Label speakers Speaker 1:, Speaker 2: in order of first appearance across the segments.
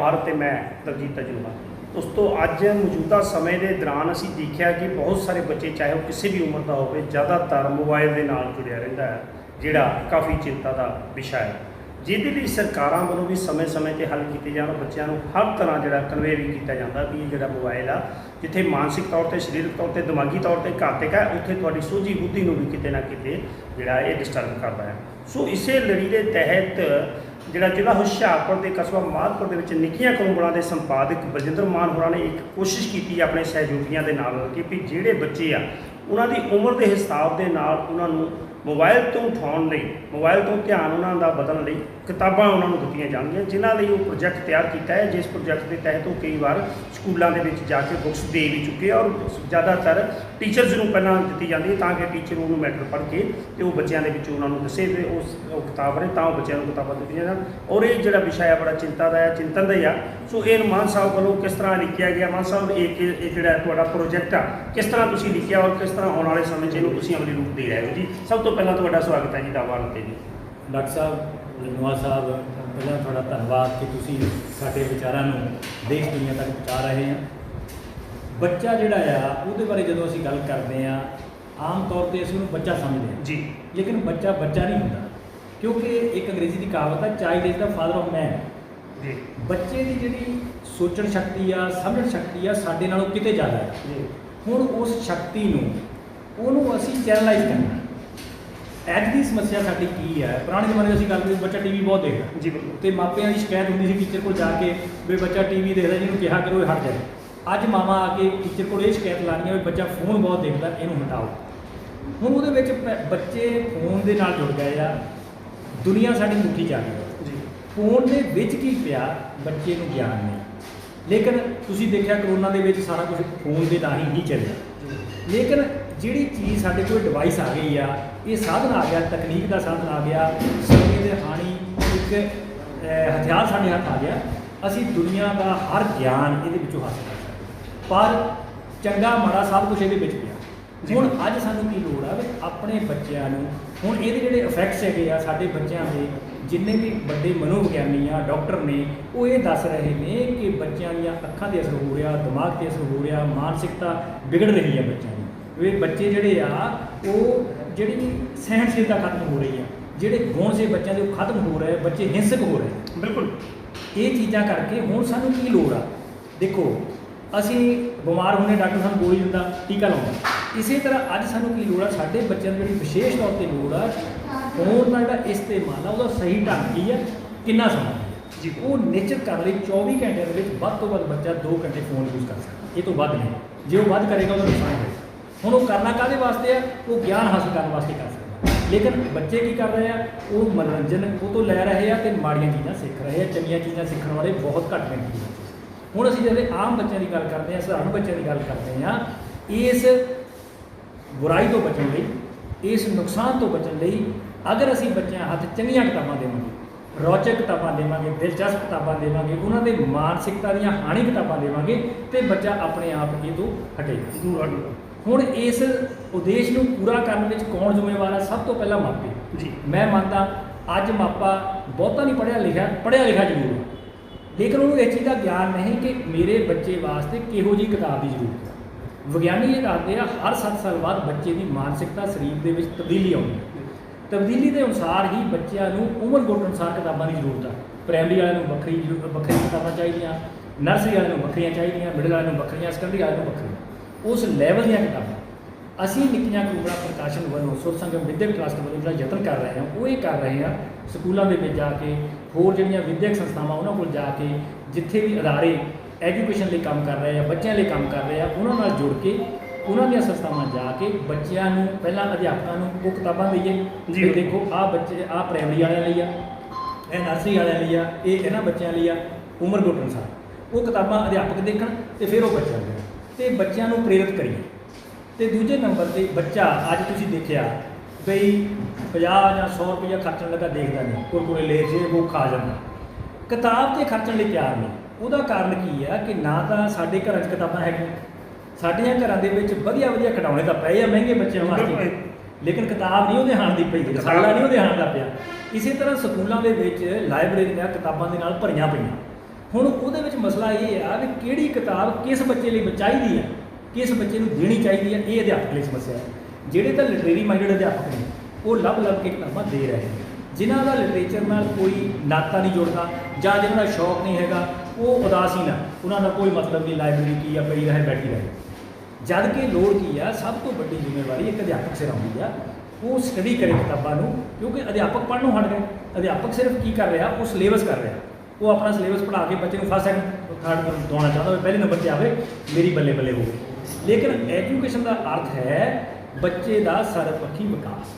Speaker 1: ਪਰਿਵਾਰ ਤੇ ਮੈਂ ਦਲਜੀਤ ਤਜਰਬਾ ਦੋਸਤੋ, ਅੱਜ ਮੌਜੂਦਾ ਸਮੇਂ ਦੇ ਦੌਰਾਨ ਅਸੀਂ ਦੇਖਿਆ ਕਿ ਬਹੁਤ ਸਾਰੇ ਬੱਚੇ, ਚਾਹੇ ਉਹ ਕਿਸੇ ਵੀ ਉਮਰ ਦਾ ਹੋਵੇ, ਜ਼ਿਆਦਾਤਰ ਮੋਬਾਈਲ ਦੇ ਨਾਲ ਜੁੜਿਆ ਰਹਿੰਦਾ ਹੈ, ਜਿਹੜਾ ਕਾਫੀ ਚਿੰਤਾ ਦਾ ਵਿਸ਼ਾ ਹੈ। ਜਿਹਦੇ ਲਈ ਸਰਕਾਰਾਂ ਵੱਲੋਂ ਵੀ ਸਮੇਂ-ਸਮੇਂ ਤੇ ਹੱਲ ਕੀਤੇ ਜਾਣ, ਬੱਚਿਆਂ ਨੂੰ ਹਰ ਤਰ੍ਹਾਂ ਜਿਹੜਾ ਕਨਵੇ ਵੀ ਕੀਤਾ ਜਾਂਦਾ ਵੀ ਇਹ ਜਿਹੜਾ ਮੋਬਾਈਲ ਆ, ਜਿੱਥੇ ਮਾਨਸਿਕ ਤੌਰ ਤੇ, ਸਰੀਰਕ ਤੌਰ ਤੇ, ਦਿਮਾਗੀ ਤੌਰ ਤੇ ਘਾਤਕ ਹੈ, ਉੱਥੇ ਤੁਹਾਡੀ ਸੋਝੀ ਬੁੱਧੀ ਨੂੰ ਵੀ ਕਿਤੇ ਨਾ ਕਿਤੇ ਜਿਹੜਾ ਇਹ ਡਿਸਟਰਬ ਕਰਦਾ ਹੈ। ਸੋ ਇਸੇ ਲੜੀ ਦੇ ਤਹਿਤ ਜਿਹੜਾ ਜ਼ਿਲ੍ਹਾ ਹੁਸ਼ਿਆਰਪੁਰ ਦੇ ਕਸਬਾ ਮਾਧਪੁਰ ਦੇ ਵਿੱਚ ਨਿੱਕੀਆਂ ਕੌਂਬਲਾਂ ਦੇ ਸੰਪਾਦਕ ਬਲਜਿੰਦਰ ਮਾਨ ਹੋਰਾਂ ਨੇ ਇੱਕ ਕੋਸ਼ਿਸ਼ ਕੀਤੀ ਆਪਣੇ ਸਹਿਯੋਗੀਆਂ ਦੇ ਨਾਲ ਕਿ ਵੀ ਜਿਹੜੇ ਬੱਚੇ ਆ ਉਹਨਾਂ ਦੀ ਉਮਰ ਦੇ ਹਿਸਾਬ ਦੇ ਨਾਲ ਉਹਨਾਂ ਨੂੰ ਮੋਬਾਈਲ ਤੋਂ ਉਠਾਉਣ ਲਈ, ਮੋਬਾਈਲ ਤੋਂ ਧਿਆਨ ਉਹਨਾਂ ਦਾ ਬਦਲਣ ਲਈ ਕਿਤਾਬਾਂ ਉਹਨਾਂ ਨੂੰ ਦਿੱਤੀਆਂ ਜਾਣਗੀਆਂ, ਜਿਨ੍ਹਾਂ ਲਈ ਉਹ ਪ੍ਰੋਜੈਕਟ ਤਿਆਰ ਕੀਤਾ ਹੈ, ਜਿਸ ਪ੍ਰੋਜੈਕਟ ਦੇ ਤਹਿਤ ਉਹ ਕਈ ਵਾਰ ਸਕੂਲਾਂ ਦੇ ਵਿੱਚ ਜਾ ਕੇ ਬੁੱਕਸ ਦੇ ਵੀ ਚੁੱਕੇ ਆ ਔਰ ਜ਼ਿਆਦਾਤਰ ਟੀਚਰਸ ਨੂੰ ਪਹਿਲਾਂ ਦਿੱਤੀ ਜਾਂਦੀ ਹੈ ਤਾਂ ਕਿ ਟੀਚਰ ਉਹਨੂੰ ਮੈਟਰ ਪੜ੍ਹ ਕੇ ਤੇ ਉਹ ਬੱਚਿਆਂ ਦੇ ਵਿੱਚ ਉਹਨਾਂ ਨੂੰ ਦੱਸੇ ਤੇ ਉਸ, ਉਹ ਕਿਤਾਬ ਨੇ ਤਾਂ ਉਹ ਬੱਚਿਆਂ ਨੂੰ ਕਿਤਾਬਾਂ ਦਿੱਤੀਆਂ ਜਾਣ। ਔਰ ਇਹ ਜਿਹੜਾ ਵਿਸ਼ਾ ਹੈ, ਬੜਾ ਚਿੰਤਾ ਦਾ ਹੈ ਚਿੰਤਨ ਦਾ ਹੀ ਆ। ਸੋ ਇਹ ਮਾਨ ਸਾਹਿਬ ਵੱਲੋਂ ਕਿਸ ਤਰ੍ਹਾਂ ਲਿਖਿਆ ਗਿਆ? ਮਾਨ ਸਾਹਿਬ, ਇਹ ਕਿ- ਇਹ ਜਿਹੜਾ ਤੁਹਾਡਾ ਪ੍ਰੋਜੈਕਟ ਆ, ਕਿਸ ਤਰ੍ਹਾਂ ਤੁਸੀਂ ਲਿਖਿਆ ਔਰ ਕਿਸ ਤਰ੍ਹਾਂ ਆਉਣ ਵਾਲੇ ਸਮੇਂ 'ਚ ਇਹਨੂੰ ਤੁਸੀਂ ਅਮਲੀ ਰੂਪ ਦੇ ਰਹੇ ਹੋ ਜੀ। ਸਭ ਤੋਂ ਪਹਿਲਾਂ ਤੁਹਾਡਾ ਸਵਾਗਤ ਹੈ ਜੀ ਦਾਵਾਲ ਤੇ ਜੀ।
Speaker 2: ਡਾਕਟਰ ਸਾਹਿਬ ਲਨਵਾ ਸਾਹਿਬ ਪਹਿਲਾਂ ਤੁਹਾਡਾ ਧੰਨਵਾਦ ਕਿ ਤੁਸੀਂ ਸਾਡੇ ਵਿਚਾਰਾਂ ਨੂੰ ਦੇਸ਼ ਦੁਨੀਆ ਤੱਕ ਪਹੁੰਚਾ ਰਹੇ ਆ। ਬੱਚਾ ਜਿਹੜਾ ਆ ਉਹਦੇ ਬਾਰੇ ਜਦੋਂ ਅਸੀਂ ਗੱਲ ਕਰਦੇ ਆ ਆਮ ਤੌਰ ਤੇ ਅਸੀਂ ਉਹਨੂੰ ਬੱਚਾ ਸਮਝਦੇ ਆ।
Speaker 1: ਜੀ।
Speaker 2: ਲੇਕਿਨ ਬੱਚਾ ਬੱਚਾ ਨਹੀਂ ਹੁੰਦਾ ਕਿਉਂਕਿ ਇੱਕ ਅੰਗਰੇਜ਼ੀ ਦੀ ਕਹਾਵਤ ਹੈ child is the father of man
Speaker 1: ਜੀ।
Speaker 2: ਬੱਚੇ ਦੀ ਜਿਹੜੀ ਸੋਚਣ ਸ਼ਕਤੀ ਆ ਸਮਝਣ ਸ਼ਕਤੀ ਆ ਸਾਡੇ ਨਾਲੋਂ ਕਿਤੇ ਜ਼ਿਆਦਾ ਹੈ
Speaker 1: ਜੀ।
Speaker 2: ਹੁਣ ਉਸ ਸ਼ਕਤੀ ਨੂੰ ਉਹਨੂੰ ਅਸੀਂ ਚੈਨਲਾਈਜ਼ ਕਰਨਾ ਅੱਜ ਦੀ ਸਮੱਸਿਆ ਸਾਡੀ ਕੀ ਹੈ? ਪੁਰਾਣੇ ਜ਼ਮਾਨੇ ਅਸੀਂ ਗੱਲ ਕਰਦੇ ਸੀ, ਬੱਚਾ ਟੀਵੀ ਬਹੁਤ ਦੇਖਦਾ।
Speaker 1: ਜੀ ਬਿਲਕੁਲ।
Speaker 2: ਤੇ ਮਾਪਿਆਂ ਦੀ ਸ਼ਿਕਾਇਤ ਹੁੰਦੀ ਸੀ ਟੀਚਰ ਕੋਲ ਜਾ ਕੇ ਵੀ ਬੱਚਾ ਟੀਵੀ ਦੇਖਦਾ ਜਿਹਨੂੰ ਕਿਹਾ ਕਰੋ ਇਹ ਹਟ ਜਾਏ ਅੱਜ ਮਾਮਾ ਆ ਕੇ ਟੀਚਰ ਕੋਲ ਇਹ ਸ਼ਿਕਾਇਤ ਲਾਣੀ ਹੈ ਵੀ ਬੱਚਾ ਫੋਨ ਬਹੁਤ ਦੇਖਦਾ ਇਹਨੂੰ ਹਟਾਓ। ਹੁਣ ਉਹਦੇ ਵਿੱਚ ਬੱਚੇ ਫੋਨ ਦੇ ਨਾਲ ਜੁੜ ਗਏ ਆ। ਦੁਨੀਆ ਸਾਡੀ ਮੁੱਠੀ ਚ ਆ ਗਈ।
Speaker 1: ਜੀ।
Speaker 2: ਫੋਨ ਦੇ ਵਿੱਚ ਕੀ ਪਿਆ? ਬੱਚੇ ਨੂੰ ਗਿਆਨ ਨਹੀਂ। ਲੇਕਿਨ ਤੁਸੀਂ ਦੇਖਿਆ ਕਰੋਨਾ ਦੇ ਵਿੱਚ ਸਾਰਾ ਕੁਝ ਫੋਨ ਦੇ ਰਾਹੀਂ ਹੀ ਚੱਲਿਆ। ਲੇਕਿਨ ਜਿਹੜੀ ਚੀਜ਼ ਸਾਡੇ ਕੋਲ ਡਿਵਾਈਸ ਆ ਗਈ ਆ ਇਹ ਸਾਧਨ ਆ ਗਿਆ ਤਕਨੀਕ ਦਾ ਸਾਧਨ ਆ ਗਿਆ ਸਮੇਂ ਦੇ ਹਾਣੀ ਇੱਕ ਹਥਿਆਰ ਸਾਡੇ ਹੱਥ ਆ ਗਿਆ ਅਸੀਂ ਦੁਨੀਆ ਦਾ ਹਰ ਗਿਆਨ ਇਹਦੇ ਵਿੱਚੋਂ ਹਾਸਲ ਕਰ ਸਕਦੇ ਪਰ ਚੰਗਾ ਮਾੜਾ ਸਭ ਕੁਝ ਇਹਦੇ ਵਿੱਚ। ਪਿਆ ਹੁਣ ਅੱਜ ਸਾਨੂੰ ਕੀ ਲੋੜ ਆ ਵੀ ਆਪਣੇ ਬੱਚਿਆਂ ਨੂੰ ਹੁਣ ਇਹਦੇ ਜਿਹੜੇ ਇਫੈਕਟਸ ਹੈਗੇ ਆ ਸਾਡੇ ਬੱਚਿਆਂ ਦੇ ਜਿੰਨੇ ਵੀ ਵੱਡੇ ਮਨੋਵਿਗਿਆਨੀ ਆ ਡਾਕਟਰ ਨੇ ਉਹ ਇਹ ਦੱਸ ਰਹੇ ਨੇ ਕਿ ਬੱਚਿਆਂ ਦੀਆਂ ਅੱਖਾਂ ਤੇ ਅਸਰ ਹੋ ਰਿਹਾ ਦਿਮਾਗ ਤੇ ਅਸਰ ਹੋ ਰਿਹਾ ਮਾਨਸਿਕਤਾ ਵਿਗੜ ਰਹੀ ਆ ਬੱਚਿਆਂ ਵੀ ਬੱਚੇ ਜਿਹੜੇ ਆ ਉਹ ਜਿਹੜੀ ਸਹਿਣਸ਼ੀਲਤਾ ਖਤਮ ਹੋ ਰਹੀ ਆ ਜਿਹੜੇ ਗੁਣ ਸੀ ਬੱਚਿਆਂ ਦੇ ਉਹ ਖਤਮ ਹੋ ਰਹੇ ਬੱਚੇ ਹਿੰਸਕ ਹੋ ਰਹੇ
Speaker 1: ਬਿਲਕੁਲ।
Speaker 2: ਇਹ ਚੀਜ਼ਾਂ ਕਰਕੇ ਹੁਣ ਸਾਨੂੰ ਕੀ ਲੋੜ ਆ? ਦੇਖੋ ਅਸੀਂ ਬਿਮਾਰ ਹੋਣੇ ਡਾਕਟਰ ਸਾਨੂੰ ਗੋਲੀ ਦਿੰਦਾ ਟੀਕਾ ਲਾਉਂਦਾ। ਇਸੇ ਤਰ੍ਹਾਂ ਅੱਜ ਸਾਨੂੰ ਕੀ ਲੋੜ ਆ? ਸਾਡੇ ਬੱਚਿਆਂ ਨੂੰ ਜਿਹੜੀ ਵਿਸ਼ੇਸ਼ ਤੌਰ ਤੇ ਲੋੜ ਆ ਫੋਨ ਦਾ ਜਿਹੜਾ ਇਸਤੇਮਾਲ ਆ ਉਹਦਾ ਸਹੀ ਢੰਗ ਕੀ ਆ? ਕਿੰਨਾ ਸਮਾਂ
Speaker 1: ਜੀ।
Speaker 2: ਉਹ ਨਿਸ਼ਚਿਤ ਕਰਨ ਲਈ 24 ਘੰਟਿਆਂ ਦੇ ਵਿੱਚ ਵੱਧ ਤੋਂ ਵੱਧ ਬੱਚਾ 2 ਘੰਟੇ ਫੋਨ ਯੂਜ਼ ਕਰ ਸਕਦਾ। ਇਹ ਤੋਂ ਵੱਧ ਨਹੀਂ। ਜੇ ਉਹ ਵੱਧ ਕਰੇਗਾ ਉਹਦਾ ਨੁਕਸਾਨ ਹੋਏਗਾ। ਹੁਣ ਉਹ ਕਰਨਾ ਕਾਹਦੇ ਵਾਸਤੇ ਆ? ਉਹ ਗਿਆਨ ਹਾਸਲ ਕਰਨ ਵਾਸਤੇ ਕਰ ਸਕਦਾ। ਲੇਕਿਨ ਬੱਚੇ ਕੀ ਕਰ ਰਹੇ ਆ? ਉਹ ਮਨੋਰੰਜਨ ਉਹ ਤੋਂ ਲੈ ਰਹੇ ਆ ਤੇ ਮਾੜੀਆਂ ਚੀਜ਼ਾਂ ਸਿੱਖ ਰਹੇ ਆ, ਚੰਗੀਆਂ ਚੀਜ਼ਾਂ ਸਿੱਖਣ ਵਾਲੇ ਬਹੁਤ ਘੱਟ ਗਿਣਤੀ ਹੁਣ ਅਸੀਂ ਜਿਹੜੇ ਆਮ ਬੱਚਿਆਂ ਦੀ ਗੱਲ ਕਰਦੇ ਆ, ਸਧਾਰਨ ਬੱਚਿਆਂ ਦੀ ਗੱਲ ਕਰਦੇ ਆ, ਇਸ ਬੁਰਾਈ ਤੋਂ ਬਚਣ ਲਈ, ਇਸ ਨੁਕਸਾਨ ਤੋਂ ਬਚਣ ਲਈ ਅਗਰ ਅਸੀਂ ਬੱਚਿਆਂ ਹੱਥ ਚੰਗੀਆਂ ਕਿਤਾਬਾਂ ਦੇਵਾਂਗੇ, ਰੌਚਕ ਕਿਤਾਬਾਂ ਦੇਵਾਂਗੇ, ਦਿਲਚਸਪ ਕਿਤਾਬਾਂ ਦੇਵਾਂਗੇ, ਉਹਨਾਂ ਦੇ ਮਾਨਸਿਕਤਾ ਦੀਆਂ ਹਾਣੀ ਕਿਤਾਬਾਂ ਦੇਵਾਂਗੇ ਤੇ ਬੱਚਾ ਆਪਣੇ ਆਪ ਇਹ ਤੋਂ ਹਟੇਗਾ।
Speaker 1: ਦੂਰ ਹਟੋ
Speaker 2: ਹੁਣ ਇਸ ਉਦੇਸ਼ ਨੂੰ ਪੂਰਾ ਕਰਨ ਵਿੱਚ ਕੌਣ ਜ਼ਿੰਮੇਵਾਰ ਹੈ? ਸਭ ਤੋਂ ਪਹਿਲਾਂ ਮਾਪੇ।
Speaker 1: ਜੀ।
Speaker 2: ਮੈਂ ਮੰਨਦਾ ਅੱਜ ਮਾਪਾ ਬਹੁਤਾ ਨਹੀਂ ਪੜਿਆ ਲਿਖਿਆ ਪੜਿਆ ਲਿਖਿਆ ਜ਼ਰੂਰ ਹੈ। ਲੇਕਿਨ ਉਹਨੂੰ ਇਸ ਚੀਜ਼ ਦਾ ਗਿਆਨ ਨਹੀਂ ਕਿ ਮੇਰੇ ਬੱਚੇ ਵਾਸਤੇ ਕਿਹੋ ਜਿਹੀ ਕਿਤਾਬ ਦੀ ਜ਼ਰੂਰਤ ਹੈ। ਵਿਗਿਆਨੀ ਇਹ ਦੱਸਦੇ ਆ ਹਰ 7 ਸਾਲ ਬਾਅਦ ਬੱਚੇ ਦੀ ਮਾਨਸਿਕਤਾ ਸਰੀਰ ਦੇ ਵਿੱਚ ਤਬਦੀਲੀ ਆਉਂਦੀ ਹੈ। ਤਬਦੀਲੀ ਦੇ ਅਨੁਸਾਰ ਹੀ ਬੱਚਿਆਂ ਨੂੰ ਉਮਰ ਗੁੱਟ ਅਨੁਸਾਰ ਕਿਤਾਬਾਂ ਦੀ ਜ਼ਰੂਰਤ ਹੈ। ਪ੍ਰਾਇਮਰੀ ਵਾਲਿਆਂ ਨੂੰ ਵੱਖਰੀ ਵੱਖਰੀਆਂ ਕਿਤਾਬਾਂ ਚਾਹੀਦੀਆਂ ਨਰਸਰੀ ਵਾਲਿਆਂ ਨੂੰ ਵੱਖਰੀਆਂ ਚਾਹੀਦੀਆਂ ਮਿਡਲ ਵਾਲਿਆਂ ਨੂੰ ਵੱਖਰੀਆਂ ਸੈਕੰਡਰੀ ਵਾਲਿਆਂ ਨੂੰ ਵੱਖਰੀਆਂ। ਉਸ ਲੈਵਲ ਦੀਆਂ ਕਿਤਾਬਾਂ। ਅਸੀਂ ਨਿੱਕੀਆਂ ਕੁੰਬੜਾ ਪ੍ਰਕਾਸ਼ਨ ਵੱਲੋਂ ਸੁਰ ਸੰਗਮ ਵਿਦਿਅਕ ਟਰਸਟ ਵੱਲੋਂ ਜਿਹੜਾ ਯਤਨ ਕਰ ਰਹੇ ਹਾਂ ਉਹ ਇਹ ਕਰ ਰਹੇ ਹਾਂ ਸਕੂਲਾਂ ਦੇ ਵਿੱਚ ਜਾ ਕੇ ਹੋਰ ਜਿਹੜੀਆਂ ਵਿਦਿਅਕ ਸੰਸਥਾਵਾਂ ਉਹਨਾਂ ਕੋਲ ਜਾ ਕੇ ਜਿੱਥੇ ਵੀ ਅਦਾਰੇ ਐਜੂਕੇਸ਼ਨ ਲਈ ਕੰਮ ਕਰ ਰਹੇ ਆ ਬੱਚਿਆਂ ਲਈ ਕੰਮ ਕਰ ਰਹੇ ਆ ਉਹਨਾਂ ਨਾਲ ਜੁੜ ਕੇ ਉਹਨਾਂ ਦੀਆਂ ਸੰਸਥਾਵਾਂ ਜਾ ਕੇ ਬੱਚਿਆਂ ਨੂੰ ਪਹਿਲਾਂ ਅਧਿਆਪਕਾਂ ਨੂੰ ਉਹ ਕਿਤਾਬਾਂ ਦਈਏ
Speaker 1: ਜੀ।
Speaker 2: ਦੇਖੋ ਆਹ ਬੱਚੇ ਆਹ ਪ੍ਰਾਇਮਰੀ ਵਾਲਿਆਂ ਲਈ ਆ ਇਹ ਨਰਸਰੀ ਵਾਲਿਆਂ ਲਈ ਆ ਇਹ ਇਹਨਾਂ ਬੱਚਿਆਂ ਲਈ ਆ ਉਮਰ ਗੁੱਟ ਅਨੁਸਾਰ ਉਹ ਕਿਤਾਬਾਂ ਅਧਿਆਪਕ ਦੇਖਣ ਤੇ ਫਿਰ ਉਹ ਬੱਚਿਆਂ ਤੇ ਬੱਚਿਆਂ ਨੂੰ ਪ੍ਰੇਰਿਤ ਕਰੀਏ। ਤੇ ਦੂਜੇ ਨੰਬਰ ਤੇ ਬੱਚਾ ਅੱਜ ਤੁਸੀਂ ਦੇਖਿਆ ਬਈ 50 ਜਾਂ 100 ਰੁਪਇਆ ਖਰਚਣ ਲੱਗਾ ਦੇਖਦਾ ਨਹੀਂ ਕੁਰਕੁਰੇ ਲੈ ਜੇ ਉਹ ਖਾ ਜਾਂਦਾ। ਕਿਤਾਬ ਤੇ ਖਰਚਣ ਲਈ ਤਿਆਰ ਨਹੀਂ। ਉਹਦਾ ਕਾਰਨ ਕੀ ਆ ਕਿ ਨਾ ਤਾਂ ਸਾਡੇ ਘਰਾਂ 'ਚ ਕਿਤਾਬਾਂ ਹੈਗੀਆਂ। ਸਾਡੀਆਂ ਘਰਾਂ ਦੇ ਵਿੱਚ ਵਧੀਆ ਵਧੀਆ ਖਿਡੌਣੇ ਤਾਂ ਪਏ ਆ ਮਹਿੰਗੇ ਬੱਚਿਆਂ ਵਾਸਤੇ। ਲੇਕਿਨ ਕਿਤਾਬ ਨਹੀਂ ਉਹਦੇ ਹਾਣ ਦੀ ਪਈ ਰਸਾਲਾ ਨਹੀਂ ਉਹਦੇ ਹਾਣ ਦਾ ਪਿਆ। ਇਸੇ ਤਰ੍ਹਾਂ ਸਕੂਲਾਂ ਦੇ ਵਿੱਚ ਲਾਇਬ੍ਰੇਰੀਆਂ ਕਿਤਾਬਾਂ ਦੇ ਨਾਲ ਭਰੀਆਂ ਪਈਆਂ। ਹੁਣ ਉਹਦੇ ਵਿੱਚ ਮਸਲਾ ਇਹ ਆ ਵੀ ਕਿਹੜੀ ਕਿਤਾਬ ਕਿਸ ਬੱਚੇ ਲਈ ਚਾਹੀਦੀ ਹੈ, ਕਿਸ ਬੱਚੇ ਨੂੰ ਦੇਣੀ ਚਾਹੀਦੀ ਹੈ, ਇਹ ਅਧਿਆਪਕ ਲਈ ਸਮੱਸਿਆ ਹੈ। ਜਿਹੜੇ ਤਾਂ ਲਿਟਰੇਰੀ ਮਾਈਂਡਡ ਅਧਿਆਪਕ ਨੇ, ਉਹ ਲੱਭ ਲੱਭ ਕੇ ਕਿਤਾਬਾਂ ਦੇ ਰਹੇ ਨੇ। ਜਿਨ੍ਹਾਂ ਦਾ ਲਿਟਰੇਚਰ ਨਾਲ ਕੋਈ ਨਾਤਾ ਨਹੀਂ ਜੁੜਦਾ ਜਾਂ ਜਿਹਨਾਂ ਦਾ ਸ਼ੌਕ ਨਹੀਂ ਹੈਗਾ, ਉਹ ਉਦਾਸੀਨ ਆ ਉਹਨਾਂ ਦਾ ਕੋਈ ਮਤਲਬ ਨਹੀਂ ਲਾਇਬ੍ਰੇਰੀ ਕੀ ਆ, ਪਈ ਰਹੇ, ਬੈਠੀ ਰਹੇ। ਜਦ ਕਿ ਲੋੜ ਕੀ ਆ, ਸਭ ਤੋਂ ਵੱਡੀ ਜ਼ਿੰਮੇਵਾਰੀ ਇੱਕ ਅਧਿਆਪਕ ਸਿਰ ਆਉਂਦੀ ਆ, ਉਹ ਸਟੱਡੀ ਕਰੇ ਕਿਤਾਬਾਂ ਨੂੰ, ਕਿਉਂਕਿ ਅਧਿਆਪਕ ਪੜ੍ਹਨੋਂ ਹਟ ਗਏ। ਅਧਿਆਪਕ ਸਿਰਫ ਕੀ ਕਰ ਰਿਹਾ, ਉਹ ਸਿਲੇਬਸ ਕਰ ਰਿਹਾ। ਉਹ ਆਪਣਾ ਸਿਲੇਬਸ ਪੜ੍ਹਾ ਕੇ ਬੱਚੇ ਨੂੰ ਫਸਟ ਸੈਕੰਡ ਥਰਡ ਦਵਾਉਣਾ ਚਾਹੁੰਦਾ ਹੋਵੇ, ਪਹਿਲੇ ਨੰਬਰ ਤੇ ਆਵੇ, ਮੇਰੀ ਬੱਲੇ ਬੱਲੇ ਹੋਵੇ ਲੇਕਿਨ ਐਜੂਕੇਸ਼ਨ ਦਾ ਅਰਥ ਹੈ ਬੱਚੇ ਦਾ ਸਰਵਪੱਖੀ ਵਿਕਾਸ।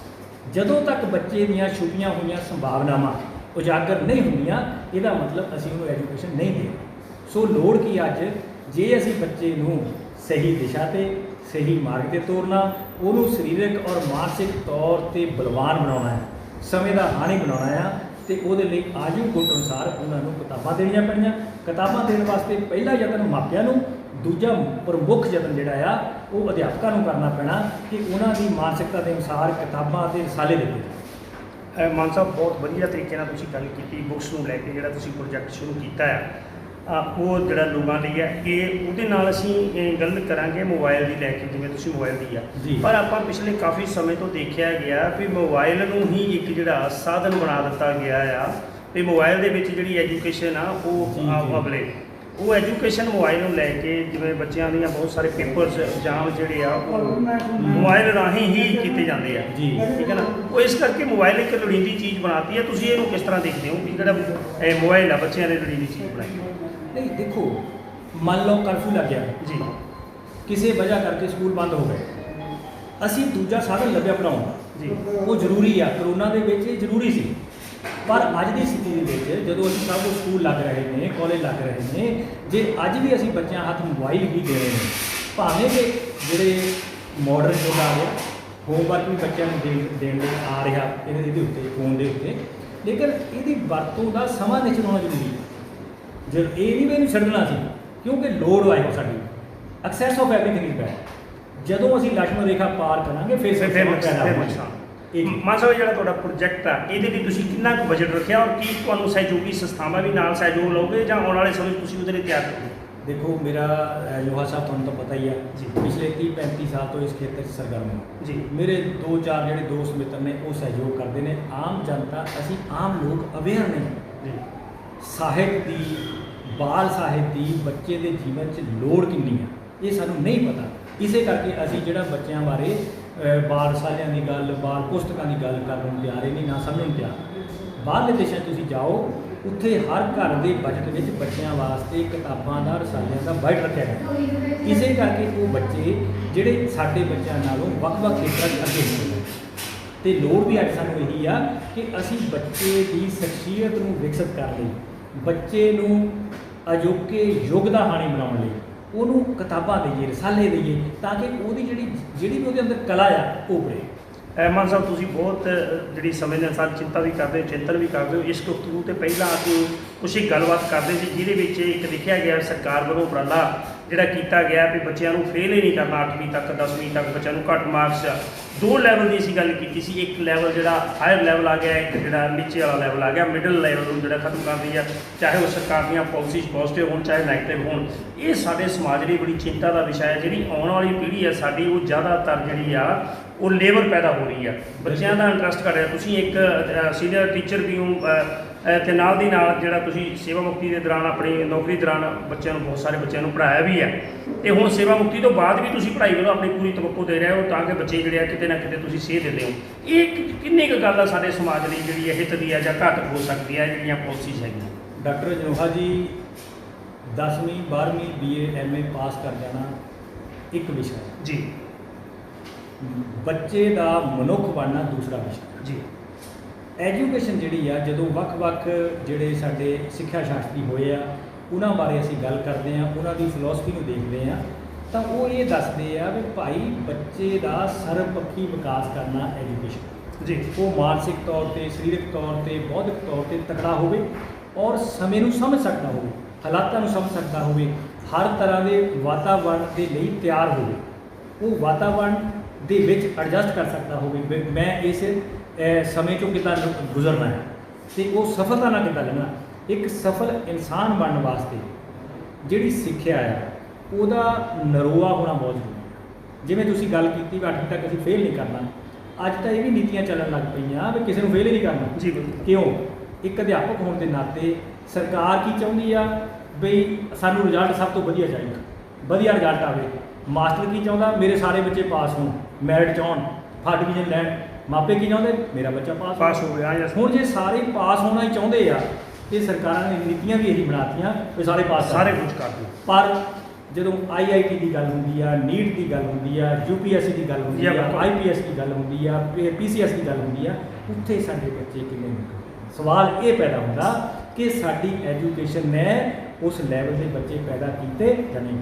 Speaker 2: ਜਦੋਂ ਤੱਕ ਬੱਚੇ ਦੀਆਂ ਛੁਪੀਆਂ ਹੋਈਆਂ ਸੰਭਾਵਨਾਵਾਂ ਉਜਾਗਰ ਨਹੀਂ ਹੁੰਦੀਆਂ, ਇਹਦਾ ਮਤਲਬ ਅਸੀਂ ਉਹਨੂੰ ਐਜੂਕੇਸ਼ਨ ਨਹੀਂ ਦੇ ਸੋ ਲੋੜ ਕੀ ਅੱਜ? ਜੇ ਅਸੀਂ ਬੱਚੇ ਨੂੰ ਸਹੀ ਦਿਸ਼ਾ ਤੇ, ਸਹੀ ਮਾਰਗ ਤੇ ਤੋਰਨਾ, ਉਹਨੂੰ ਸਰੀਰਕ ਔਰ ਮਾਨਸਿਕ ਤੌਰ ਤੇ ਬਲਵਾਨ ਬਣਾਉਣਾ ਹੈ, ਸਮੇਂ ਦਾ ਹਾਣੀ ਬਣਾਉਣਾ ਆ ਤੇ ਉਹਦੇ ਲਈ ਆਜੂ ਗੁੱਟ ਅਨੁਸਾਰ ਉਹਨਾਂ ਨੂੰ ਕਿਤਾਬਾਂ ਦੇਣੀਆਂ ਪੈਣੀਆਂ ਕਿਤਾਬਾਂ ਦੇਣ ਵਾਸਤੇ ਪਹਿਲਾ ਯਤਨ ਮਾਪਿਆਂ ਨੂੰ, ਦੂਜਾ ਪ੍ਰਮੁੱਖ ਯਤਨ ਜਿਹੜਾ ਆ, ਉਹ ਅਧਿਆਪਕਾਂ ਨੂੰ ਕਰਨਾ ਪੈਣਾ ਕਿ ਉਹਨਾਂ ਦੀ ਮਾਨਸਿਕਤਾ ਦੇ ਅਨੁਸਾਰ ਕਿਤਾਬਾਂ ਤੇ ਰਸਾਲੇ ਦਿੱਤੇ ਜਾਣ।
Speaker 1: ਮਾਨ ਸਾਹਿਬ, ਬਹੁਤ ਵਧੀਆ ਤਰੀਕੇ ਨਾਲ ਤੁਸੀਂ ਗੱਲ ਕੀਤੀ, ਬੁੱਕਸ ਨੂੰ ਲੈ ਕੇ ਜਿਹੜਾ ਤੁਸੀਂ ਪ੍ਰੋਜੈਕਟ ਸ਼ੁਰੂ ਕੀਤਾ ਹੈ ਉਹ ਜਿਹੜਾ ਲੋਕਾਂ ਲਈ ਹੈ ਇਹ ਉਹਦੇ ਨਾਲ ਅਸੀਂ ਗੱਲ ਕਰਾਂਗੇ ਮੋਬਾਈਲ ਦੀ ਲੈ ਕੇ ਜਿਵੇਂ ਤੁਸੀਂ ਮੋਬਾਈਲ ਦੀ। ਆ ਪਰ ਆਪਾਂ ਪਿਛਲੇ ਕਾਫੀ ਸਮੇਂ ਤੋਂ ਦੇਖਿਆ ਗਿਆ ਵੀ ਮੋਬਾਈਲ ਨੂੰ ਹੀ ਇੱਕ ਜਿਹੜਾ ਸਾਧਨ ਬਣਾ ਦਿੱਤਾ ਗਿਆ ਆ ਵੀ ਮੋਬਾਈਲ ਦੇ ਵਿੱਚ ਜਿਹੜੀ ਐਜੂਕੇਸ਼ਨ ਆ ਉਹ ਆ-। ਅਵਲੇ ਉਹ ਐਜੂਕੇਸ਼ਨ ਮੋਬਾਈਲ ਨੂੰ ਲੈ ਕੇ ਜਿਵੇਂ ਬੱਚਿਆਂ ਦੀਆਂ ਬਹੁਤ ਸਾਰੇ ਪੇਪਰਸ ਐਗਜ਼ਾਮ ਜਿਹੜੇ ਆ ਉਹ ਮੋਬਾਈਲ ਰਾਹੀਂ ਹੀ ਕੀਤੇ ਜਾਂਦੇ ਆ
Speaker 2: ਜੀ।
Speaker 1: ਠੀਕ ਹੈ ਨਾ ਉਹ ਇਸ ਕਰਕੇ ਮੋਬਾਈਲ ਇੱਕ ਲੋੜੀਂਦੀ ਚੀਜ਼ ਬਣਾਤੀ ਹੈ ਤੁਸੀਂ ਇਹਨੂੰ ਕਿਸ ਤਰ੍ਹਾਂ ਦੇਖਦੇ ਹੋ ਕਿ ਜਿਹੜਾ ਇਹ ਮੋਬਾਈਲ ਆ ਬੱਚਿਆਂ ਨੇ ਲੋੜੀਂਦੀ ਚੀਜ਼ ਬਣਾਈ?
Speaker 2: ਨਹੀਂ ਦੇਖੋ ਮੰਨ ਲਓ ਕਰਫਿਊ ਲੱਗ ਗਿਆ
Speaker 1: ਜੀ
Speaker 2: ਕਿਸੇ ਵਜ੍ਹਾ ਕਰਕੇ ਸਕੂਲ ਬੰਦ ਹੋ ਗਏ ਅਸੀਂ ਦੂਜਾ ਸਾਧਨ ਲੱਭਿਆ ਪੜਾਉਣ ਦਾ
Speaker 1: ਜੀ
Speaker 2: ਉਹ ਜ਼ਰੂਰੀ ਆ ਕਰੋਨਾ ਦੇ ਵਿੱਚ ਇਹ ਜ਼ਰੂਰੀ ਸੀ ਪਰ ਅੱਜ ਦੀ ਸਥਿਤੀ ਦੇ ਵਿੱਚ ਜਦੋਂ ਅਸੀਂ ਸਭ ਕੁਝ ਸਕੂਲ ਲੱਗ ਰਹੇ ਨੇ ਕਾਲਜ ਲੱਗ ਰਹੇ ਨੇ ਜੇ ਅੱਜ ਵੀ ਅਸੀਂ ਬੱਚਿਆਂ ਹੱਥ ਮੋਬਾਈਲ ਹੀ ਦੇ ਰਹੇ ਨੇ ਭਾਵੇਂ ਕਿ ਜਿਹੜੇ ਮਾਡਰਨ ਯੁੱਗ ਆ ਗਿਆ ਹੋਮਵਰਕ ਵੀ ਬੱਚਿਆਂ ਨੂੰ ਦੇਣ ਦੇਣ ਲਈ ਆ ਰਿਹਾ ਇਹਦੇ ਇਹਦੇ ਉੱਤੇ ਫੋਨ ਦੇ ਉੱਤੇ ਲੇਕਿਨ ਇਹਦੀ ਵਰਤੋਂ ਦਾ ਸਮਾਂ ਨਿਸ਼ਚਿਤ ਹੋਣਾ ਜ਼ਰੂਰੀ ਹੈ ਜਦ ਇਹ ਨਹੀਂ ਮੈਨੂੰ ਛੱਡਣਾ ਸੀ ਕਿਉਂਕਿ ਲੋਡ ਹੋ ਸਾਡੀ access of everything is bad ਜਦੋਂ ਅਸੀਂ ਲక్ష్ਮਣ ਰੇਖਾ ਪਾਰ ਕਰਾਂਗੇ ਫਿਰ
Speaker 1: ਫਿਰ
Speaker 2: ਫਿਰ।
Speaker 1: ਨੁਕਸਾਨ ਮਾਨ ਸਾਹਿਬ ਜਿਹੜਾ ਤੁਹਾਡਾ ਪ੍ਰੋਜੈਕਟ ਆ ਇਹਦੇ ਲਈ ਤੁਸੀਂ ਕਿੰਨਾ ਕੁ ਬਜਟ ਰੱਖਿਆ ਔਰ ਕੀ ਤੁਹਾਨੂੰ ਸਹਿਯੋਗੀ ਸੰਸਥਾਵਾਂ ਵੀ ਨਾਲ ਸਹਿਯੋਗ ਲਓਗੇ ਜਾਂ ਆਉਣ ਵਾਲੇ ਸਮੇਂ ਤੁਸੀਂ ਉਹਦੇ ਲਈ ਤਿਆਰ ਕਰੋਗੇ
Speaker 2: ਦੇਖੋ ਮੇਰਾ ਲੋਹਾ ਸਾਹਿਬ ਤੁਹਾਨੂੰ ਤਾਂ ਪਤਾ ਹੀ ਹੈ
Speaker 1: ਜੀ।
Speaker 2: ਪਿਛਲੇ 30 35 ਸਾਲ ਤੋਂ ਇਸ ਖੇਤਰ 'ਚ ਸਰਗਰਮ ਹਾਂ
Speaker 1: ਜੀ।
Speaker 2: ਮੇਰੇ ਦੋ ਚਾਰ ਜਿਹੜੇ ਦੋਸਤ ਮਿੱਤਰ ਨੇ ਉਹ ਸਹਿਯੋਗ ਕਰਦੇ ਨੇ। ਆਮ ਜਨਤਾ ਅਸੀਂ ਆਮ ਲੋਕ ਅਵੇਅਰ ਨਹੀਂ।
Speaker 1: ਜੀ।
Speaker 2: ਸਾਹਿਤ ਦੀ, ਬਾਲ ਸਾਹਿਤ ਦੀ ਬੱਚੇ ਦੇ ਜੀਵਨ 'ਚ ਲੋੜ ਕਿੰਨੀ ਆ? ਇਹ ਸਾਨੂੰ ਨਹੀਂ ਪਤਾ। ਇਸੇ ਕਰਕੇ ਅਸੀਂ ਜਿਹੜਾ ਬੱਚਿਆਂ ਬਾਰੇ ਬਾਲ ਰਸਾਲਿਆਂ ਦੀ ਗੱਲ, ਬਾਲ ਪੁਸਤਕਾਂ ਦੀ ਗੱਲ ਕਰਨ ਨੂੰ ਤਿਆਰ ਹੀ ਨਹੀਂ, ਨਾ ਸਮਝਣ ਨੂੰ ਤਿਆਰ। ਬਾਹਰਲੇ ਦੇਸ਼ਾਂ 'ਚ ਤੁਸੀਂ ਜਾਓ, ਉੱਥੇ ਹਰ ਘਰ ਦੇ ਬਜਟ ਵਿੱਚ ਬੱਚਿਆਂ ਵਾਸਤੇ ਕਿਤਾਬਾਂ ਦਾ, ਰਸਾਲਿਆਂ ਦਾ ਬਜਟ ਰੱਖਿਆ ਗਿਆ ਇਸੇ ਕਰਕੇ ਉਹ ਬੱਚੇ ਜਿਹੜੇ ਸਾਡੇ ਬੱਚਿਆਂ ਨਾਲੋਂ ਵੱਖ-ਵੱਖ ਖੇਤਰਾਂ 'ਚ ਅੱਗੇ ਹੁੰਦੇ ਨੇ। ਤੇ ਲੋੜ ਵੀ ਅੱਜ ਸਾਨੂੰ ਇਹੀ ਆ ਕਿ ਅਸੀਂ ਬੱਚੇ ਦੀ ਸ਼ਖਸੀਅਤ ਨੂੰ ਵਿਕਸਿਤ ਕਰ ਲਈ ਬੱਚੇ ਨੂੰ ਅਜੋਕੇ ਯੁੱਗ ਦਾ ਹਾਣੀ ਬਣਾਉਣ ਲਈ ਉਹਨੂੰ ਕਿਤਾਬਾਂ ਦੇਈਏ, ਰਸਾਲੇ ਦੇਈਏ ਤਾਂ ਕਿ ਉਹਦੀ ਜਿਹੜੀ ਜਿਹੜੀ ਵੀ ਉਹਦੇ ਅੰਦਰ ਕਲਾ ਆ, ਉਹ ਬੜੇ
Speaker 1: ਐਮਾਨ ਸਾਹਿਬ, ਤੁਸੀਂ ਬਹੁਤ ਜਿਹੜੀ ਸਮੇਂ ਦੇ ਅਨੁਸਾਰ ਚਿੰਤਾ ਵੀ ਕਰਦੇ ਹੋ, ਚਿੰਤਨ ਵੀ ਕਰਦੇ ਹੋ, ਇਸ ਗੁਫ਼ਤਗੂ ਤੇ ਪਹਿਲਾਂ ਅਸੀਂ ਕੁਛ ਇੱਕ ਗੱਲਬਾਤ ਕਰਦੇ ਸੀ, ਜਿਹਦੇ ਵਿੱਚ ਇੱਕ ਲਿਖਿਆ ਗਿਆ ਸਰਕਾਰ ਵੱਲੋਂ ਉਪਰਾਲਾ ਜਿਹੜਾ ਕੀਤਾ ਗਿਆ ਵੀ ਬੱਚਿਆਂ ਨੂੰ ਫੇਲ ਹੀ ਨਹੀਂ ਕਰਨਾ 8ਵੀਂ ਤੱਕ 10ਵੀਂ ਤੱਕ, ਬੱਚਿਆਂ ਨੂੰ ਘੱਟ ਮਾਰਕਸ ਦੋ ਲੈਵਲ ਦੀ ਅਸੀਂ ਗੱਲ ਕੀਤੀ ਸੀ, ਇੱਕ ਲੈਵਲ ਜਿਹੜਾ ਹਾਇਰ ਲੈਵਲ ਆ ਗਿਆ, ਇੱਕ ਜਿਹੜਾ ਨੀਚੇ ਵਾਲਾ ਲੈਵਲ ਆ ਗਿਆ ਮਿਡਲ ਲੈਵਲ ਨੂੰ ਜਿਹੜਾ ਖਤਮ ਕਰ ਰਹੀ ਆ ਚਾਹੇ ਉਹ ਸਰਕਾਰ ਦੀਆਂ ਪਾਲਿਸੀਜ਼ ਪੋਜ਼ਿਟਿਵ ਹੋਣ, ਚਾਹੇ ਨੈਗੇਟਿਵ ਹੋਣ, ਇਹ ਸਾਡੇ ਸਮਾਜ ਲਈ ਬੜੀ ਚਿੰਤਾ ਦਾ ਵਿਸ਼ਾ ਹੈ, ਜਿਹੜੀ ਆਉਣ ਵਾਲੀ ਪੀੜ੍ਹੀ ਹੈ ਸਾਡੀ, ਉਹ ਜ਼ਿਆਦਾਤਰ ਜਿਹੜੀ ਆ, ਉਹ ਲੇਬਰ ਪੈਦਾ ਹੋ ਰਹੀ ਆ। ਬੱਚਿਆਂ ਦਾ ਇੰਟਰਸਟ ਘਟ ਰਿਹਾ। ਤੁਸੀਂ ਇੱਕ ਸੀਨੀਅਰ ਟੀਚਰ ਵੀ ਹੋ ਤੇ ਨਾਲ ਦੀ ਨਾਲ ਜਿਹੜਾ ਤੁਸੀਂ ਸੇਵਾ ਮੁਕਤੀ ਦੇ ਦੌਰਾਨ ਆਪਣੀ ਨੌਕਰੀ ਦੌਰਾਨ ਬੱਚਿਆਂ ਨੂੰ ਬਹੁਤ ਸਾਰੇ ਬੱਚਿਆਂ ਨੂੰ ਪੜ੍ਹਾਇਆ ਵੀ ਹੈ। ਤੇ ਹੁਣ ਸੇਵਾ ਮੁਕਤੀ ਤੋਂ ਬਾਅਦ ਵੀ ਤੁਸੀਂ ਪੜ੍ਹਾਈ ਵੱਲੋਂ ਆਪਣੀ ਪੂਰੀ ਤਵੱਕੋ ਦੇ ਰਹੇ ਹੋ ਤਾਂ ਕਿ ਬੱਚੇ ਜਿਹੜੇ ਆ ਕਿਤੇ ਨਾ ਕਿਤੇ ਤੁਸੀਂ ਸੇਧ ਦਿੰਦੇ ਹੋ। ਇਹ ਕਿੰਨੀ ਕੁ ਗੱਲ ਆ ਸਾਡੇ ਸਮਾਜ ਲਈ ਜਿਹੜੀ ਇਹ ਹਿੱਤ ਦੀ ਹੈ ਜਾਂ ਘੱਟ ਹੋ ਸਕਦੀ ਹੈ ਜਿਹੜੀਆਂ ਪਾਲਿਸੀਜ਼ ਹੈਗੀਆਂ?
Speaker 2: ਡਾਕਟਰ ਜਨੋਹਾ ਜੀ 10ਵੀਂ 12ਵੀਂ ਬੀਏ ਐਮਏ ਪਾਸ ਕਰ ਜਾਣਾ ਇੱਕ ਵਿਸ਼ਾ
Speaker 1: ਜੀ।
Speaker 2: ਬੱਚੇ ਦਾ ਮਨੁੱਖ ਬਣਨਾ ਦੂਸਰਾ ਵਿਸ਼ਾ
Speaker 1: ਜੀ।
Speaker 2: ਐਜੂਕੇਸ਼ਨ ਜਿਹੜੀ ਆ ਜਦੋਂ ਵੱਖ-ਵੱਖ ਜਿਹੜੇ ਸਾਡੇ ਸਿੱਖਿਆ ਸ਼ਾਸਤਰੀ ਹੋਏ ਆ ਉਹਨਾਂ ਬਾਰੇ ਅਸੀਂ ਗੱਲ ਕਰਦੇ ਆ ਉਹਨਾਂ ਦੀ ਫਿਲਾਸਫੀ ਨੂੰ ਦੇਖਦੇ ਆ ਤਾਂ ਉਹ ਇਹ ਦੱਸਦੇ ਆ ਵੀ ਭਾਈ ਬੱਚੇ ਦਾ ਸਰਵਪੱਖੀ ਵਿਕਾਸ ਕਰਨਾ ਐਜੂਕੇਸ਼ਨ
Speaker 1: ਜੀ।
Speaker 2: ਉਹ ਮਾਨਸਿਕ ਤੌਰ ਤੇ ਸਰੀਰਕ ਤੌਰ ਤੇ ਬੌਧਿਕ ਤੌਰ ਤੇ ਤਕੜਾ ਹੋਵੇ ਔਰ ਸਮੇਂ ਨੂੰ ਸਮਝ ਸਕਦਾ ਹੋਵੇ ਹਾਲਾਤਾਂ ਨੂੰ ਸਮਝ ਸਕਦਾ ਹੋਵੇ ਹਰ ਤਰ੍ਹਾਂ ਦੇ ਵਾਤਾਵਰਣ ਦੇ ਲਈ ਤਿਆਰ ਹੋਵੇ। ਉਹ ਵਾਤਾਵਰਣ ਦੇ ਵਿੱਚ ਐਡਜਸਟ ਕਰ ਸਕਦਾ ਹੋਵੇ। ਮੈਂ ਇਸ ਅਹ, ਸਮੇਂ ਚੋਂ ਕਿੱਦਾਂ ਗੁਜ਼ਰਨਾ ਹੈ? ਤੇ ਉਹ ਸਫਲਤਾ ਨਾਲ ਕਿੱਦਾਂ ਲੈਣਾ ਇੱਕ ਸਫਲ ਇਨਸਾਨ ਬਣਨ ਵਾਸਤੇ ਜਿਹੜੀ ਸਿੱਖਿਆ ਆ ਉਹਦਾ ਨਰੋਆ ਹੋਣਾ ਬਹੁਤ ਜ਼ਰੂਰੀ ਹੈ। ਜਿਵੇਂ ਤੁਸੀਂ ਗੱਲ ਕੀਤੀ ਵੀ ਅੱਠਵੀਂ ਤੱਕ ਅਸੀਂ ਫੇਲ ਨਹੀਂ ਕਰਨਾ ਅੱਜ ਤਾਂ ਇਹ ਵੀ ਨੀਤੀਆਂ ਚੱਲਣ ਲੱਗ ਪਈਆਂ ਵੀ ਕਿਸੇ ਨੂੰ ਫੇਲ ਹੀ ਨਹੀਂ ਕਰਨਾ।
Speaker 1: ਜੀ
Speaker 2: ਕਿਉਂ? ਇੱਕ ਅਧਿਆਪਕ ਹੋਣ ਦੇ ਨਾਤੇ ਸਰਕਾਰ ਕੀ ਚਾਹੁੰਦੀ ਆ? ਬਈ ਸਾਨੂੰ ਰਿਜ਼ਲਟ ਸਭ ਤੋਂ ਵਧੀਆ ਚਾਹੀਦਾ। ਵਧੀਆ ਰਿਜ਼ਲਟ ਆਵੇ। ਮਾਸਟਰ ਕੀ ਚਾਹੁੰਦਾ? ਮੇਰੇ ਸਾਰੇ ਬੱਚੇ ਪਾਸ ਹੋਣ ਮੈਰਿਟ 'ਚ ਆਉਣ ਫਸਟ ਡਿਵੀਜ਼ਨ ਲੈਣ। ਮਾਪੇ ਕੀ ਚਾਹੁੰਦੇ? ਮੇਰਾ ਬੱਚਾ ਪਾਸ
Speaker 1: ਪਾਸ ਹੋ ਗਿਆ ਜਾਂ
Speaker 2: ਹੁਣ ਜੇ ਸਾਰੇ ਪਾਸ ਹੋਣਾ ਹੀ ਚਾਹੁੰਦੇ ਆ ਤੇ ਸਰਕਾਰਾਂ ਨੇ ਨੀਤੀਆਂ ਵੀ ਇਹੀ ਬਣਾਤੀਆਂ ਵੀ ਸਾਰੇ ਪਾਸ।
Speaker 1: ਸਾਰੇ ਕੁਝ ਕਰ ਦਿਓ
Speaker 2: ਪਰ ਜਦੋਂ ਆਈਆਈਟੀ ਦੀ ਗੱਲ ਹੁੰਦੀ ਆ ਨੀਟ ਦੀ ਗੱਲ ਹੁੰਦੀ ਆ ਯੂਪੀਐਸਸੀ ਦੀ ਗੱਲ ਹੁੰਦੀ ਆ। ਆਈਪੀਐਸ ਦੀ ਗੱਲ ਹੁੰਦੀ ਆ ਪੀਸੀਐਸ ਦੀ ਗੱਲ ਹੁੰਦੀ ਆ ਉੱਥੇ ਸਾਡੇ ਬੱਚੇ ਕਿੰਨੇ ਨਿਕਲਦੇ ਸਵਾਲ ਇਹ ਪੈਦਾ ਹੁੰਦਾ ਕਿ ਸਾਡੀ ਐਜੂਕੇਸ਼ਨ ਨੇ ਉਸ ਲੈਵਲ ਦੇ ਬੱਚੇ ਪੈਦਾ ਕੀਤੇ ਜਾਂ ਨਹੀਂ?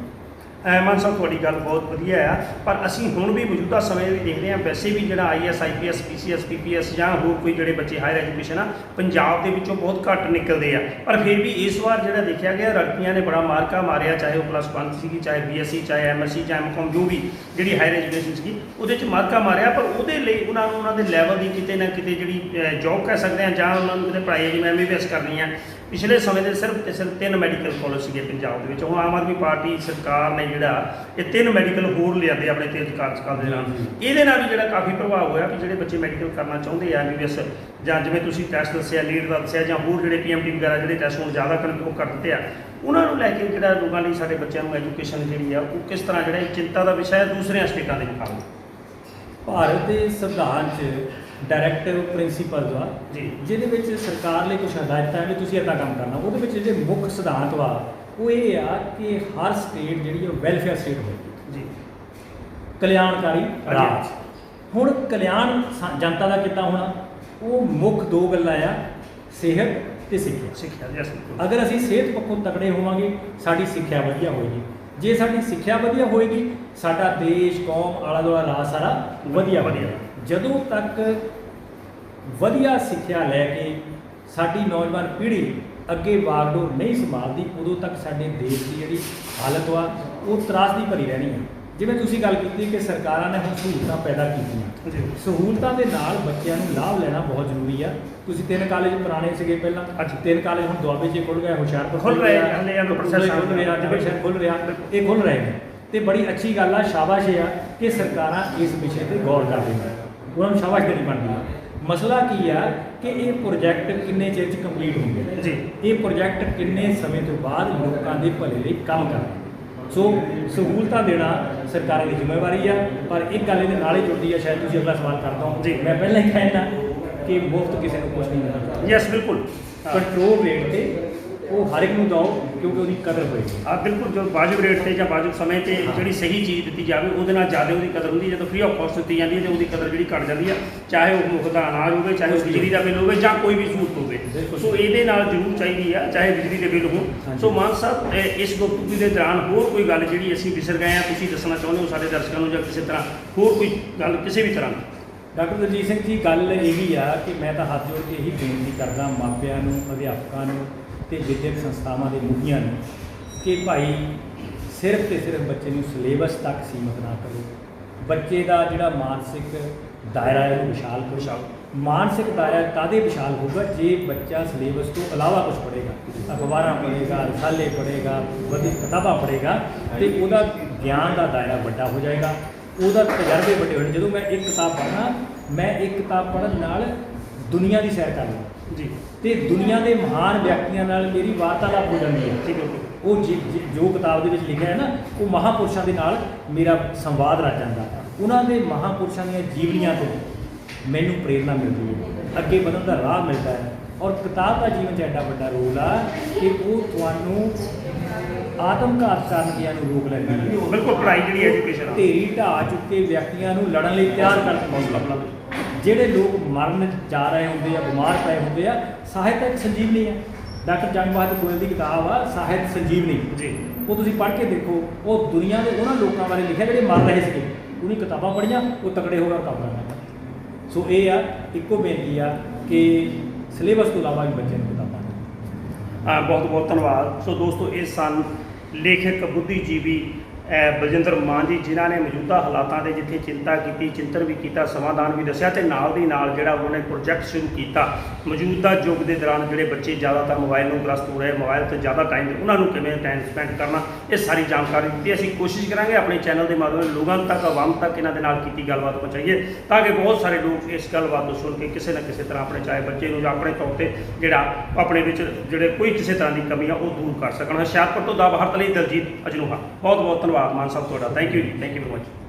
Speaker 1: ਐਮਨ ਸਾਹਿਬ, ਤੁਹਾਡੀ ਗੱਲ ਬਹੁਤ ਵਧੀਆ ਆ, ਪਰ ਅਸੀਂ ਹੁਣ ਵੀ ਮੌਜੂਦਾ ਸਮੇਂ ਵਿੱਚ ਦੇਖਦੇ ਹਾਂ, ਵੈਸੇ ਵੀ ਜਿਹੜਾ ਆਈਐਸ ਆਈਪੀਐਸ ਪੀਸੀਐਸ ਪੀਪੀਐਸ ਜਾਂ ਹੋਰ ਕੋਈ ਜਿਹੜੇ ਬੱਚੇ ਹਾਇਰ ਐਜੂਕੇਸ਼ਨ ਆ, ਪੰਜਾਬ ਦੇ ਵਿੱਚੋਂ ਬਹੁਤ ਘੱਟ ਨਿਕਲਦੇ ਆ। ਪਰ ਫਿਰ ਵੀ ਇਸ ਵਾਰ ਜਿਹੜਾ ਦੇਖਿਆ ਗਿਆ, ਲੜਕੀਆਂ ਨੇ ਬੜਾ ਮਾਰਕਾ ਮਾਰਿਆ, ਚਾਹੇ ਉਹ ਪਲੱਸ 1 ਸੀਗੀ, ਚਾਹੇ ਬੀਐਸਸੀ ਚਾਹੇ ਐਮਐਸਸੀ ਚਾਹੇ ਐਮਕਾਮ ਜੋ ਵੀ ਜਿਹੜੀ ਹਾਇਰ ਐਜੂਕੇਸ਼ਨ ਸੀਗੀ, ਉਹਦੇ ਚ ਮਾਰਕਾ ਮਾਰਿਆ, ਪਰ ਉਹਦੇ ਲਈ ਉਹਨਾਂ ਨੂੰ ਉਹਨਾਂ ਦੇ ਲੈਵਲ ਦੀ ਕਿਤੇ ਨਾ ਕਿਤੇ ਜਿਹੜੀ ਜੌਬ ਕਹਿ ਸਕਦੇ ਆ ਜਾਂ ਉਹਨਾਂ ਨੂੰ ਕਿਤੇ ਪੜ੍ਹਾਈ ਜਿਵੇਂ ਐਮਬੀਬੀਐਸ ਕਰਨੀ ਆ। ਪਿਛਲੇ ਸਮੇਂ ਦੇ ਸਿਰਫ ਤੇ ਸਿਰਫ ਤਿੰਨ ਮੈਡੀਕਲ ਕਾਲਜ ਸੀਗੇ ਪੰਜਾਬ ਦੇ ਵਿੱਚ। ਹੁਣ ਆਮ ਆਦਮੀ ਪਾਰਟੀ ਸਰਕਾਰ ਨੇ ਜਿਹੜਾ ਇਹ ਤਿੰਨ ਮੈਡੀਕਲ ਹੋਰ ਲਿਆਂਦੇ ਆਪਣੇ ਤੇਜ਼ ਕਾਰਜਕਾਲ ਦੇ ਨਾਲ। ਇਹਦੇ ਨਾਲ ਵੀ ਜਿਹੜਾ ਕਾਫੀ ਪ੍ਰਭਾਵ ਹੋਇਆ ਕਿ ਜਿਹੜੇ ਬੱਚੇ ਮੈਡੀਕਲ ਕਰਨਾ ਚਾਹੁੰਦੇ ਆ ਐਮਬੀਬੀਐਸ ਜਾਂ ਜਿਵੇਂ ਤੁਸੀਂ ਟੈਸਟ ਦੱਸਿਆ ਲੀਡ ਦਾ ਦੱਸਿਆ ਜਾਂ ਹੋਰ ਜਿਹੜੇ ਪੀਐਮਟੀ ਵਗੈਰਾ ਜਿਹੜੇ ਟੈਸਟ ਹੁਣ ਜ਼ਿਆਦਾ ਕਰ ਉਹ ਕਰ ਦਿੱਤੇ ਆ ਉਹਨਾਂ ਨੂੰ ਲੈ ਕੇ ਜਿਹੜਾ ਲੋਕਾਂ ਲਈ ਸਾਡੇ ਬੱਚਿਆਂ ਨੂੰ ਐਜੂਕੇਸ਼ਨ ਜਿਹੜੀ ਆ ਉਹ ਕਿਸ ਤਰ੍ਹਾਂ ਜਿਹੜਾ ਚਿੰਤਾ ਦਾ ਵਿਸ਼ਾ ਹੈ ਦੂਸਰਿਆਂ ਸਟੇਟਾਂ ਦੇ ਮੁਕਾਬਲੇ?
Speaker 2: ਭਾਰਤ ਦੇ ਸੰਵਿਧਾਨ 'ਚ ਡਾਇਰੈਕਟਿਵ ਪ੍ਰਿੰਸੀਪਲਸ ਆ
Speaker 1: ਜੀ।
Speaker 2: ਜਿਹਦੇ ਵਿੱਚ ਸਰਕਾਰ ਲਈ ਕੁਝ ਹਦਾਇਤਾਂ ਵੀ ਤੁਸੀਂ ਇੱਦਾਂ ਕੰਮ ਕਰਨਾ। ਉਹਦੇ ਵਿੱਚ ਜਿਹੜੇ ਮੁੱਖ ਸਿਧਾਂਤ ਵਾ ਉਹ ਇਹ ਆ ਕਿ ਹਰ ਸਟੇਟ ਜਿਹੜੀ ਉਹ ਵੈਲਫੇਅਰ ਸਟੇਟ ਹੋਵੇ।
Speaker 1: ਜੀ।
Speaker 2: ਕਲਿਆਣਕਾਰੀ ਰਾਜ। ਹੁਣ ਕਲਿਆਣ ਜਨਤਾ ਦਾ ਕਿੱਦਾਂ ਹੋਣਾ? ਉਹ ਮੁੱਖ ਦੋ ਗੱਲਾਂ ਆ ਸਿਹਤ ਤੇ ਸਿੱਖਿਆ।
Speaker 1: ਸਿੱਖਿਆ ਜੀ ਅਸੀਂ
Speaker 2: ਅਗਰ ਅਸੀਂ ਸਿਹਤ ਪੱਖੋਂ ਤਕੜੇ ਹੋਵਾਂਗੇ ਸਾਡੀ ਸਿੱਖਿਆ ਵਧੀਆ ਹੋਏਗੀ। ਜੇ ਸਾਡੀ ਸਿੱਖਿਆ ਵਧੀਆ ਹੋਏਗੀ ਸਾਡਾ ਦੇਸ਼ ਕੌਮ ਆਲਾ ਦੁਆਲਾ ਰਾਜ ਸਾਰਾ ਵਧੀਆ
Speaker 1: ਵਧੀਆ।
Speaker 2: ਜਦੋਂ ਤੱਕ ਵਧੀਆ ਸਿੱਖਿਆ ਲੈ ਕੇ ਸਾਡੀ ਨੌਜਵਾਨ ਪੀੜ੍ਹੀ ਅੱਗੇ ਵਾਗਡੋਰ ਨਹੀਂ ਸੰਭਾਲਦੀ ਉਦੋਂ ਤੱਕ ਸਾਡੇ ਦੇਸ਼ ਦੀ ਜਿਹੜੀ ਹਾਲਤ ਵਾ ਉਹ ਤਰਾਸਦੀ ਭਰੀ ਰਹਿਣੀ ਹੈ ਜਿਵੇਂ ਤੁਸੀਂ ਗੱਲ ਕੀਤੀ ਕਿ ਸਰਕਾਰਾਂ ਨੇ ਹੁਣ ਸਹੂਲਤਾਂ ਪੈਦਾ ਕੀਤੀਆਂ। ਸਹੂਲਤਾਂ ਦੇ ਨਾਲ ਬੱਚਿਆਂ ਨੂੰ ਲਾਭ ਲੈਣਾ ਬਹੁਤ ਜ਼ਰੂਰੀ ਆ। ਤੁਸੀਂ ਤਿੰਨ ਕਾਲਜ ਪੁਰਾਣੇ ਸੀਗੇ ਪਹਿਲਾਂ
Speaker 1: ਹਾਂਜੀ।
Speaker 2: ਤਿੰਨ ਕਾਲਜ ਹੁਣ ਦੁਆਬੇ 'ਚ ਖੁੱਲ ਗਏ ਹੁਸ਼ਿਆਰਪੁਰ
Speaker 1: ਖੁੱਲ ਰਹੇ, ਹਲੇ ਇਹਨੂੰ process
Speaker 2: ਖੁੱਲ ਰਿਹਾ ਨਵਾਂਸ਼ਹਿਰ ਖੁੱਲ ਰਿਹਾ ਇਹ ਖੁੱਲ ਰਹੇ ਨੇ। ਤੇ ਬੜੀ ਅੱਛੀ ਗੱਲ ਆ ਸ਼ਾਬਾਸ਼ ਆ ਕਿ ਸਰਕਾਰਾਂ ਇਸ ਵਿਸ਼ੇ ਤੇ ਗੌਰ ਕਰ ਰਹੀਆਂ ਉਹਨਾਂ ਨੂੰ ਸ਼ਾਬਾਸ਼ ਦੇਣੀ ਬਣਦੀ ਆ ਮਸਲਾ ਕੀ ਆ ਕਿ ਇਹ ਪ੍ਰੋਜੈਕਟ ਕਿੰਨੇ ਚਿਰ 'ਚ ਕੰਪਲੀਟ ਹੋਣਗੇ
Speaker 1: ਜੀ।
Speaker 2: ਇਹ ਪ੍ਰੋਜੈਕਟ ਕਿੰਨੇ ਸਮੇਂ ਤੋਂ ਬਾਅਦ ਲੋਕਾਂ ਦੇ ਭਲੇ ਲਈ ਕੰਮ ਕਰਨਗੇ ਸੋ ਸਹੂਲਤਾਂ ਦੇਣਾ ਸਰਕਾਰਾਂ ਦੀ ਜ਼ਿੰਮੇਵਾਰੀ ਆ ਪਰ ਇੱਕ ਗੱਲ ਇਹਦੇ ਨਾਲ ਹੀ ਜੁੜਦੀ ਆ ਸ਼ਾਇਦ ਤੁਸੀਂ ਅਗਲਾ ਸਵਾਲ ਕਰ ਦੋ
Speaker 1: ਜੀ।
Speaker 2: ਮੈਂ ਪਹਿਲਾਂ ਹੀ ਕਹਿਣਾ ਕਿ ਮੁਫਤ ਕਿਸੇ ਨੂੰ ਕੁਝ ਨਹੀਂ ਮਿਲਦਾ
Speaker 1: ਯੈਸ ਬਿਲਕੁਲ। ਹਾਂ।
Speaker 2: ਕੰਟਰੋਲ ਰੇਟ ਤੇ ਉਹ ਹਰ ਇੱਕ ਨੂੰ ਦਿਓ ਕਿਉਂਕਿ ਉਹਦੀ ਕਦਰ ਹੋਏਗੀ
Speaker 1: ਆ ਬਿਲਕੁਲ ਜੋ ਵਾਜਬ ਰੇਟ ਤੇ ਜਾਂ ਵਾਜਬ ਸਮੇਂ ਤੇ ਜਿਹੜੀ ਸਹੀ ਚੀਜ਼ ਦਿੱਤੀ ਜਾਵੇ ਉਹਦੇ ਨਾਲ ਜ਼ਿਆਦਾ ਉਹਦੀ ਕਦਰ ਹੁੰਦੀ ਜਦੋਂ ਫ੍ਰੀ ਆਫ ਕਾਸਟ ਦਿੱਤੀ ਜਾਂਦੀ ਹੈ ਤੇ ਉਹਦੀ ਕਦਰ ਜਿਹੜੀ ਘਟ ਜਾਂਦੀ ਹੈ ਚਾਹੇ ਉਹ ਮੁਫਤ ਦਾ ਅਨਾਜ ਹੋਵੇ ਚਾਹੇ ਉਹ ਬਿਜਲੀ ਦਾ ਬਿੱਲ ਹੋਵੇ ਜਾਂ ਕੋਈ ਵੀ ਸਹੂਲਤ ਹੋਵੇ। ਸੋ ਇਹਦੇ ਨਾਲ ਜ਼ਰੂਰ ਚਾਹੀਦੀ ਆ ਚਾਹੇ ਬਿਜਲੀ ਦੇ ਬਿੱਲ ਹੋਣ। ਸੋ ਮਾਨ ਸਾਹਿਬ ਇਸ ਗੁਫ਼ਤਗੂ ਦੇ ਦੌਰਾਨ ਹੋਰ ਕੋਈ ਗੱਲ ਜਿਹੜੀ ਅਸੀਂ ਵਿਸਰ ਗਏ ਆ ਤੁਸੀਂ ਦੱਸਣਾ ਚਾਹੁੰਦੇ ਹੋ ਸਾਡੇ ਦਰਸ਼ਕਾਂ ਨੂੰ ਜਾਂ ਕਿਸੇ ਤਰ੍ਹਾਂ ਹੋਰ ਕੋਈ ਗੱਲ ਕਿਸੇ ਵੀ ਤਰ੍ਹਾਂ ਦੀ?
Speaker 2: ਡਾਕਟਰ ਦਲਜੀਤ ਸਿੰਘ ਜੀ ਗੱਲ ਇਹ ਹੀ ਆ ਕਿ ਮੈਂ ਤਾਂ ਹੱਥ ਜੋੜ ਕੇ ਇਹੀ ਬੇਨਤੀ ਕਰਦਾ ਮਾਪਿਆਂ ਨੂੰ ਅਧਿਆਪਕਾਂ ਨੂੰ ਤੇ ਵਿਦਿਅਕ ਸੰਸਥਾਵਾਂ ਦੇ ਮੁਖੀਆਂ ਨੂੰ ਕਿ ਭਾਈ ਸਿਰਫ ਤੇ ਸਿਰਫ ਬੱਚੇ ਨੂੰ ਸਿਲੇਬਸ ਤੱਕ ਸੀਮਤ ਨਾ ਕਰੋ। ਬੱਚੇ ਦਾ ਜਿਹੜਾ ਮਾਨਸਿਕ ਦਾਇਰਾ ਹੈ ਉਹ ਵਿਸ਼ਾਲ ਕਰੋ। ਮਾਨਸਿਕ ਦਾਇਰਾ ਕਾਦੇ ਵਿਸ਼ਾਲ ਹੋਊਗਾ? ਜੇ ਬੱਚਾ ਸਿਲੇਬਸ ਤੋਂ ਇਲਾਵਾ ਕੁਝ ਪੜ੍ਹੇਗਾ ਅਖਬਾਰਾਂ ਪੜ੍ਹੇਗਾ ਰਸਾਲੇ ਪੜ੍ਹੇਗਾ ਵਧੀ ਕਿਤਾਬਾਂ ਪੜ੍ਹੇਗਾ ਤੇ ਉਹਦਾ ਗਿਆਨ ਦਾ ਦਾਇਰਾ ਵੱਡਾ ਹੋ ਜਾਏਗਾ। ਉਹਦਾ ਤਜਰਬੇ ਵੱਡੇ ਹੋਣੇ। ਜਦੋਂ ਮੈਂ ਇੱਕ ਕਿਤਾਬ ਪੜ੍ਹਨਾ ਮੈਂ ਇੱਕ ਕਿਤਾਬ ਪੜ੍ਹਨ ਨਾਲ ਦੁਨੀਆ ਦੀ ਸੈਰ ਕਰਨੀ
Speaker 1: ਜੀ।
Speaker 2: ਤੇ ਦੁਨੀਆ ਦੇ ਮਹਾਨ ਵਿਅਕਤੀਆਂ ਨਾਲ ਮੇਰੀ ਵਾਰਤਾਲਾਪ ਹੋ ਜਾਂਦੀ ਹੈ।
Speaker 1: ਠੀਕ ਹੈ।
Speaker 2: ਉਹ ਜਿ- ਕਿਤਾਬ ਦੇ ਵਿੱਚ ਲਿਖਿਆ ਹੈ ਨਾ ਉਹ ਮਹਾਪੁਰਸ਼ਾਂ ਦੇ ਨਾਲ ਮੇਰਾ ਸੰਵਾਦ ਰਚ ਜਾਂਦਾ। ਉਹਨਾਂ ਦੇ ਮਹਾਪੁਰਸ਼ਾਂ ਦੀਆਂ ਜੀਵਨੀਆਂ ਤੋਂ ਮੈਨੂੰ ਪ੍ਰੇਰਣਾ ਮਿਲਦੀ ਹੈ। ਅੱਗੇ ਵਧਣ ਦਾ ਰਾਹ ਮਿਲਦਾ ਹੈ। ਔਰ ਕਿਤਾਬ ਦਾ ਜੀਵਨ 'ਚ ਐਡਾ ਵੱਡਾ ਰੋਲ ਆ ਕਿ ਉਹ ਤੁਹਾਨੂੰ ਆਤਮਘਾਤ ਕਰਨ ਦੀਆਂ ਨੂੰ ਰੋਕ ਲੈਂਦੀ ਹੈ।
Speaker 1: ਬਿਲਕੁਲ ਪੜ੍ਹਾਈ ਜਿਹੜੀ ਐਜੂਕੇਸ਼ਨ ਆ।
Speaker 2: ਢੇਰੀ ਢਾਹ ਚੁੱਕੇ ਵਿਅਕਤੀਆਂ ਨੂੰ ਲੜਨ ਲਈ ਤਿਆਰ ਕਰਨ ਦਾ ਹੌਸਲਾ ਬਣਾਉਂਦੇ ਜਿਹੜੇ ਲੋਕ ਮਰਨ ਜਾ ਰਹੇ ਹੁੰਦੇ ਆ ਬਿਮਾਰ ਪਏ ਹੁੰਦੇ ਆ ਸਾਹਿਤ ਇੱਕ ਸੰਜੀਵਨੀ ਹੈ। ਡਾਕਟਰ ਜੰਗ ਬਹਾਦਰ ਗੋਇਲ ਦੀ ਕਿਤਾਬ ਆ ਸਾਹਿਤ ਸੰਜੀਵਨੀ।
Speaker 1: ਜੀ।
Speaker 2: ਉਹ ਤੁਸੀਂ ਪੜ੍ਹ ਕੇ ਦੇਖੋ ਉਹ ਦੁਨੀਆ ਦੇ ਉਹਨਾਂ ਲੋਕਾਂ ਬਾਰੇ ਲਿਖਿਆ ਜਿਹੜੇ ਮਰ ਰਹੇ ਸੀਗੇ। ਉਹਨੀ ਕਿਤਾਬਾਂ ਪੜ੍ਹੀਆਂ ਉਹ ਤਕੜੇ ਹੋ ਗਏ ਕੰਮ ਕਰਨਾ ਸੋ ਇਹ ਆ ਇੱਕੋ ਬੇਨਤੀ ਆ ਕਿ ਸਿਲੇਬਸ ਤੋਂ ਇਲਾਵਾ ਵੀ ਬੱਚਿਆਂ ਨੂੰ ਕਿਤਾਬਾਂ ਦਿਓ।
Speaker 1: ਬਹੁਤ ਬਹੁਤ ਧੰਨਵਾਦ। ਸੋ ਦੋਸਤੋ ਇਹ ਸਨ ਲੇਖਕ ਬੁੱਧੀਜੀਵੀ ਬਲਜਿੰਦਰ ਮਾਨ ਜੀ, ਜਿਨ੍ਹਾਂ ਨੇ ਮੌਜੂਦਾ ਹਾਲਾਤਾਂ ਦੇ ਜਿੱਥੇ ਚਿੰਤਾ ਕੀਤੀ, ਚਿੰਤਨ ਵੀ ਕੀਤਾ, ਸਮਾਧਾਨ ਵੀ ਦੱਸਿਆ ਤੇ ਨਾਲ ਦੀ ਨਾਲ ਜਿਹੜਾ ਉਹਨਾਂ ਨੇ ਪ੍ਰੋਜੈਕਟ ਸ਼ੁਰੂ ਕੀਤਾ। ਮੌਜੂਦਾ ਯੁੱਗ ਦੇ ਦੌਰਾਨ ਜਿਹੜੇ ਬੱਚੇ ਜ਼ਿਆਦਾਤਰ ਮੋਬਾਈਲ ਨੂੰ ਗ੍ਰਸਤ ਹੋ ਰਹੇ ਮੋਬਾਈਲ ਤੇ ਜ਼ਿਆਦਾ ਟਾਈਮ ਉਹਨਾਂ ਨੂੰ ਕਿਵੇਂ ਟਾਈਮ ਸਪੈਂਡ ਕਰਨਾ, ਇਹ ਸਾਰੀ ਜਾਣਕਾਰੀ ਦਿੱਤੀ। ਅਸੀਂ ਕੋਸ਼ਿਸ਼ ਕਰਾਂਗੇ ਆਪਣੇ ਚੈਨਲ ਦੇ ਮਾਧਿਅਮ ਲੋਕਾਂ ਤੱਕ, ਆਵਾਮ ਤੱਕ ਇਹਨਾਂ ਦੇ ਨਾਲ ਕੀਤੀ ਗੱਲਬਾਤ ਪਹੁੰਚਾਈਏ, ਤਾਂ ਕਿ ਬਹੁਤ ਸਾਰੇ ਲੋਕ ਇਸ ਗੱਲਬਾਤ ਨੂੰ ਸੁਣ ਕੇ ਕਿਸੇ ਨਾ ਕਿਸੇ ਤਰ੍ਹਾਂ ਆਪਣੇ, ਚਾਹੇ ਬੱਚੇ ਨੂੰ ਜਾਂ ਆਪਣੇ ਤੌਰ ਤੇ ਜਿਹੜਾ ਆਪਣੇ ਵਿੱਚ ਜਿਹੜੇ ਕੋਈ ਕਿਸੇ ਤਰ੍ਹਾਂ ਦੀ ਕਮੀ ਆ, ਉਹ ਦੂਰ ਕਰ ਸਕਣ। ਹੁਸ਼ਿਆਰਪੁਰ ਤੋਂ ਦਾ ਬਾਹਰ ਲਈ ਦਲਜੀਤ ਅਜਨੂਹਾ ਬਹੁਤ ਬਹੁਤ ਧੰਨਵਾਦ। ਮਾਨ ਸਾਹਿਬ ਤੁਹਾਡਾ ਥੈਂਕ ਯੂ ਜੀ ਥੈਂਕ ਯੂ ਵੈਰੀ ਮਚ